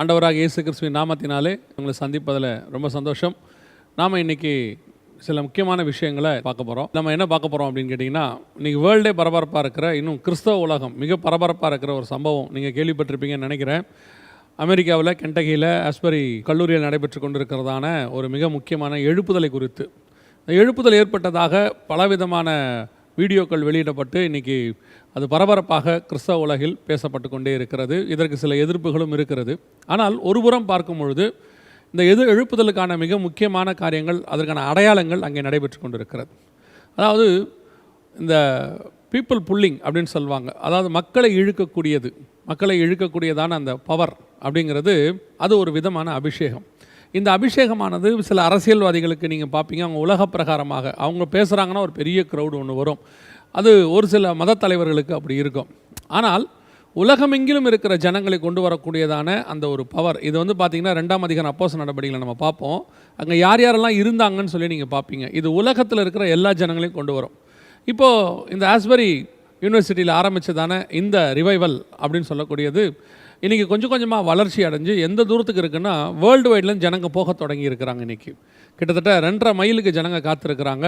ஆண்டவராக இயேசு கிறிஸ்துவின் நாமத்தினாலே உங்களை சந்திப்பதில் ரொம்ப சந்தோஷம். நாம் இன்னைக்கு சில முக்கியமான விஷயங்களை பார்க்க போகிறோம் நம்ம என்ன பார்க்க போகிறோம் அப்படின்னு கேட்டிங்கன்னா இன்றைக்கி வேர்ல்டே பரபரப்பாக இருக்கிற இன்னும் கிறிஸ்தவ உலகம் மிக பரபரப்பாக இருக்கிற ஒரு சம்பவம் நீங்கள் கேள்விப்பட்டிருப்பீங்கன்னு நினைக்கிறேன். அமெரிக்காவில் கென்டகியில் அஸ்பரி கல்லூரியில் நடைபெற்று கொண்டிருக்கிறதான ஒரு மிக முக்கியமான எழுப்புதலை குறித்து. எழுப்புதல் ஏற்பட்டதாக பலவிதமான வீடியோக்கள் வெளியிடப்பட்டு இன்றைக்கி அது பரபரப்பாக கிறிஸ்தவ உலகில் பேசப்பட்டு கொண்டே இருக்கிறது. இதற்கு சில எதிர்ப்புகளும் இருக்கிறது. ஆனால் ஒருபுறம் பார்க்கும் பொழுது இந்த எது எழுப்புதலுக்கான மிக முக்கியமான காரியங்கள் அதற்கான அடையாளங்கள் அங்கே நடைபெற்று கொண்டிருக்கிறது. அதாவது இந்த பீப்புள் புல்லிங் அப்படின்னு சொல்லுவாங்க. அதாவது மக்களை இழுக்கக்கூடியது. மக்களை இழுக்கக்கூடியதான அந்த பவர் அப்படிங்கிறது அது ஒரு விதமான அபிஷேகம். இந்த அபிஷேகமானது சில அரசியல்வாதிகளுக்கு நீங்கள் பார்ப்பீங்க அவங்க உலக பிரகாரமாக அவங்க பேசுகிறாங்கன்னா ஒரு பெரிய க்ரௌடு ஒன்று வரும். அது ஒரு சில மத தலைவர்களுக்கு அப்படி இருக்கும். ஆனால் உலகமெங்கிலும் இருக்கிற ஜனங்களை கொண்டு வரக்கூடியதான அந்த ஒரு பவர் இது வந்து பார்த்திங்கன்னா ரெண்டாம் அதிகாரம் அப்போஸ் நடவடிக்கைகளை நம்ம பார்ப்போம் அங்கே யார் யாரெல்லாம் இருந்தாங்கன்னு சொல்லி நீங்கள் பார்ப்பீங்க இது உலகத்தில் இருக்கிற எல்லா ஜனங்களையும் கொண்டு வரும். இப்போது இந்த ஆஸ்பரி யூனிவர்சிட்டியில் ஆரம்பித்ததான இந்த ரிவைவல் அப்படின்னு சொல்லக்கூடியது இன்றைக்கி கொஞ்சம் கொஞ்சமாக வளர்ச்சி அடைஞ்சு எந்த தூரத்துக்கு இருக்குன்னா வேர்ல்டு வைட்லேருந்து ஜனங்க போக தொடங்கி இருக்கிறாங்க இன்றைக்கி கிட்டத்தட்ட ரெண்டரை மைலுக்கு ஜனங்க காத்திருக்கிறாங்க.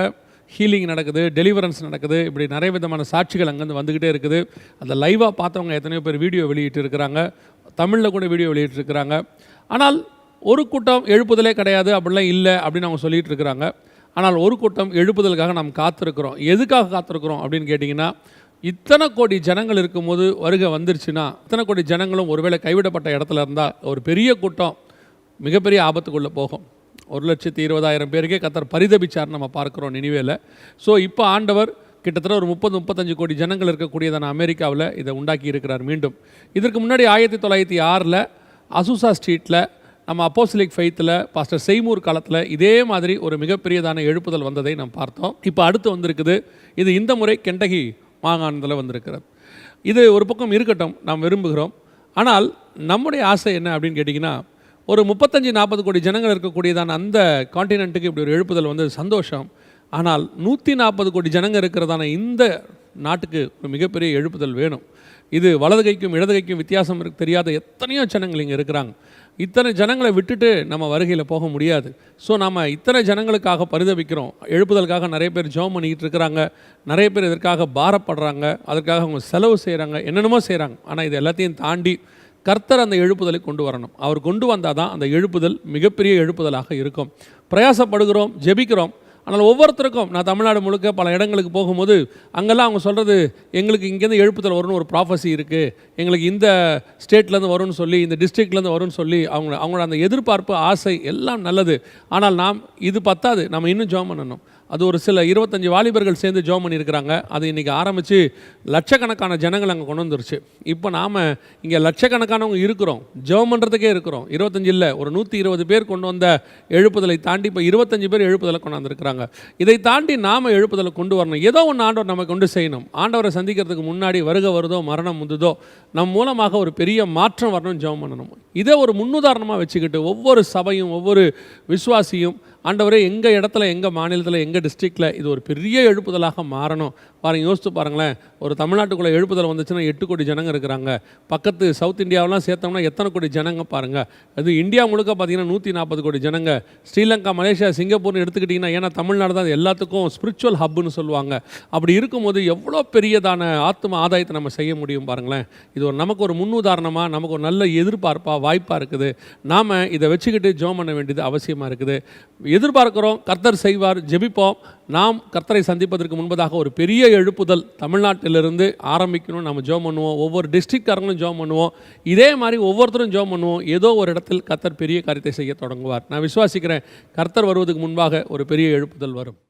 ஹீலிங் நடக்குது டெலிவரன்ஸ் நடக்குது. இப்படி நிறைய விதமான சாட்சிகள் அங்கேருந்து வந்துக்கிட்டே இருக்குது. அந்த லைவாக பார்த்தவங்க எத்தனையோ பேர் வீடியோ வெளியிட்டு இருக்கிறாங்க. தமிழில் கூட வீடியோ வெளியிட்டிருக்கிறாங்க ஆனால் ஒரு கூட்டம் எழுப்புதலே கிடையாது அப்படிலாம் இல்லை அப்படின்னு அவங்க சொல்லிகிட்டு இருக்கிறாங்க. ஆனால் ஒரு கூட்டம் எழுப்புதலுக்காக நாம் காத்திருக்கிறோம். எதுக்காக காத்திருக்கிறோம் அப்படின்னு கேட்டிங்கன்னா இத்தனை கோடி ஜனங்கள் இருக்கும்போது வருகை வந்துருச்சுன்னா இத்தனை கோடி ஜனங்களும் ஒருவேளை கைவிடப்பட்ட இடத்துல இருந்தால் ஒரு பெரிய கூட்டம் மிகப்பெரிய ஆபத்துக்குள்ளே போகும். ஒரு லட்சத்தி இருபதாயிரம் பேருக்கே கத்தர் பரிதபிச்சார் நம்ம பார்க்குறோம் நினைவேல. ஸோ இப்போ ஆண்டவர் கிட்டத்தட்ட ஒரு முப்பது முப்பத்தஞ்சு கோடி ஜனங்கள் இருக்கக்கூடியதான அமெரிக்காவில் இதை உண்டாக்கி இருக்கிறார் மீண்டும். இதற்கு முன்னாடி ஆயிரத்தி தொள்ளாயிரத்தி ஆறில் அசூசா ஸ்ட்ரீட்டில் நம்ம அப்போசிலிக் ஃபைத்தில் பாஸ்டர் செய்மூர் காலத்தில் இதே மாதிரி ஒரு மிகப்பெரியதான எழுப்புதல் வந்ததை நாம் பார்த்தோம். இப்போ அடுத்து வந்திருக்குது இது இந்த முறை கெண்டகி மாகாணத்தில் வந்திருக்கிறார் இது ஒரு பக்கம் இருக்கட்டும் நாம் விரும்புகிறோம். ஆனால் நம்முடைய ஆசை என்ன அப்படின்னு கேட்டிங்கன்னா ஒரு முப்பத்தஞ்சு நாற்பது கோடி ஜனங்கள் இருக்கக்கூடியதான அந்த காண்டினென்ட்டுக்கு இப்படி ஒரு எழுப்புதல் வந்து சந்தோஷம். ஆனால் நூற்றி நாற்பது கோடி ஜனங்கள் இருக்கிறதான இந்த நாட்டுக்கு ஒரு மிகப்பெரிய எழுப்புதல் வேணும். இது வலது கைக்கும் இடது கைக்கும் வித்தியாசம் இருக்கு தெரியாத எத்தனையோ ஜனங்கள் இங்கே இருக்கிறாங்க. இத்தனை ஜனங்களை விட்டுட்டு நம்ம வருகையில் போக முடியாது. ஸோ நம்ம இத்தனை ஜனங்களுக்காக பரிதவிக்கிறோம் எழுப்புதலுக்காக நிறைய பேர் ஜோம் பண்ணிக்கிட்டு இருக்கிறாங்க. நிறைய பேர் இதற்காக பாரப்படுறாங்க. அதற்காக அவங்க செலவு செய்கிறாங்க என்னென்னமோ செய்கிறாங்க ஆனால் இது எல்லாத்தையும் தாண்டி கர்த்தர் அந்த எழுப்புதலை கொண்டு வரணும். அவர் கொண்டு வந்தால் தான் அந்த எழுப்புதல் மிகப்பெரிய எழுப்புதலாக இருக்கும். பிரயாசப்படுகிறோம் ஜெபிக்கிறோம். ஆனால் ஒவ்வொருத்தருக்கும் நான் தமிழ்நாடு முழுக்க பல இடங்களுக்கு போகும்போது அங்கெல்லாம் அவங்க சொல்கிறது எங்களுக்கு இங்கேருந்து எழுப்புத்தில் வரும்னு ஒரு ப்ராஃபஸி இருக்குது எங்களுக்கு இந்த ஸ்டேட்லேருந்து வரும்னு சொல்லி இந்த டிஸ்ட்ரிக்ட்லேருந்து வரும்னு சொல்லி அவங்க அவங்களோட அந்த எதிர்பார்ப்பு ஆசை எல்லாம் நல்லது. ஆனால் நாம் இது பத்தாது. நம்ம இன்னும் ஜோம் பண்ணணும். அது ஒரு சில இருபத்தஞ்சி வாலிபர்கள் சேர்ந்து ஜோம் பண்ணியிருக்கிறாங்க. அது இன்றைக்கி ஆரம்பித்து லட்சக்கணக்கான ஜனங்கள் அங்கே கொண்டு வந்துருச்சு. இப்போ நாம் இங்கே லட்சக்கணக்கானவங்க இருக்கிறோம். ஜோம் பண்ணுறதுக்கே இருக்கிறோம். இருபத்தஞ்சி இல்லை ஒரு நூற்றி இருபது பேர் கொண்டு வந்த எழுப்புதலை தாண்டி இப்போ இருபத்தஞ்சி பேர் எழுப்புதலை கொண்டு வந்திருக்கிறாங்க இதை தாண்டி நாம் எழுப்புதலை கொண்டு வரணும். ஏதோ ஒன்று ஆண்டவர் நம்ம கொண்டு செய்யணும். ஆண்டவரை சந்திக்கிறதுக்கு முன்னாடி வருக வருதோ மரணம் முந்துதோ நம் மூலமாக ஒரு பெரிய மாற்றம் வரணும் ஜெபம் பண்ணணும். இதை ஒரு முன்னுதாரணமாக வச்சுக்கிட்டு ஒவ்வொரு சபையும் ஒவ்வொரு விசுவாசியும் ஆண்டவரே எங்கள் இடத்துல எங்கள் மாநிலத்தில் எங்கள் டிஸ்ட்ரிக்டில் இது ஒரு பெரிய எழுப்புதலாக மாறணும். பாருங்கள் யோசித்து பாருங்களேன். ஒரு தமிழ்நாட்டுக்குள்ளே எழுப்புதல் வந்துச்சுன்னா எட்டு கோடி ஜனங்க இருக்கிறாங்க. பக்கத்து சவுத் இந்தியாவெலாம் சேர்த்தோம்னா எத்தனை கோடி ஜனங்க பாருங்கள் அது இந்தியா முழுக்க பார்த்தீங்கன்னா நூற்றி நாற்பது கோடி ஜனங்க. ஸ்ரீலங்கா மலேசியா சிங்கப்பூர்னு எடுத்துக்கிட்டிங்கன்னா ஏன்னா தமிழ்நாடு தான் எல்லாத்துக்கும் ஸ்பிரிச்சுவல் ஹப்புன்னு சொல்லுவாங்க. அப்படி இருக்கும்போது எவ்வளோ பெரியதான ஆத்ம ஆதாயத்தை நம்ம செய்ய முடியும் பாருங்களேன். இது ஒரு நமக்கு ஒரு முன்னுதாரணமாக நமக்கு ஒரு நல்ல எதிர்பார்ப்பாக வாய்ப்பாக இருக்குது. நாம் இதை வச்சுக்கிட்டு ஜோம் பண்ண வேண்டியது அவசியமாக இருக்குது. எதிர்பார்க்கிறோம் கர்த்தர் செய்வார் ஜெபிப்போம். நாம் கர்த்தரை சந்திப்பதற்கு முன்பதாக ஒரு பெரிய எழுப்புதல் தமிழ்நாட்டிலிருந்து ஆரம்பிக்கணும் நம்ம ஜோம் பண்ணுவோம். ஒவ்வொரு டிஸ்ட்ரிக்ட்காரங்களும் ஜோம் பண்ணுவோம். இதே மாதிரி ஒவ்வொருத்தரும் ஜோம் பண்ணுவோம். ஏதோ ஒரு இடத்தில் கர்த்தர் பெரிய காரியத்தை செய்ய தொடங்குவார். நான் விசுவாசிக்கிறேன் கர்த்தர் வருவதற்கு முன்பாக ஒரு பெரிய எழுப்புதல் வரும்.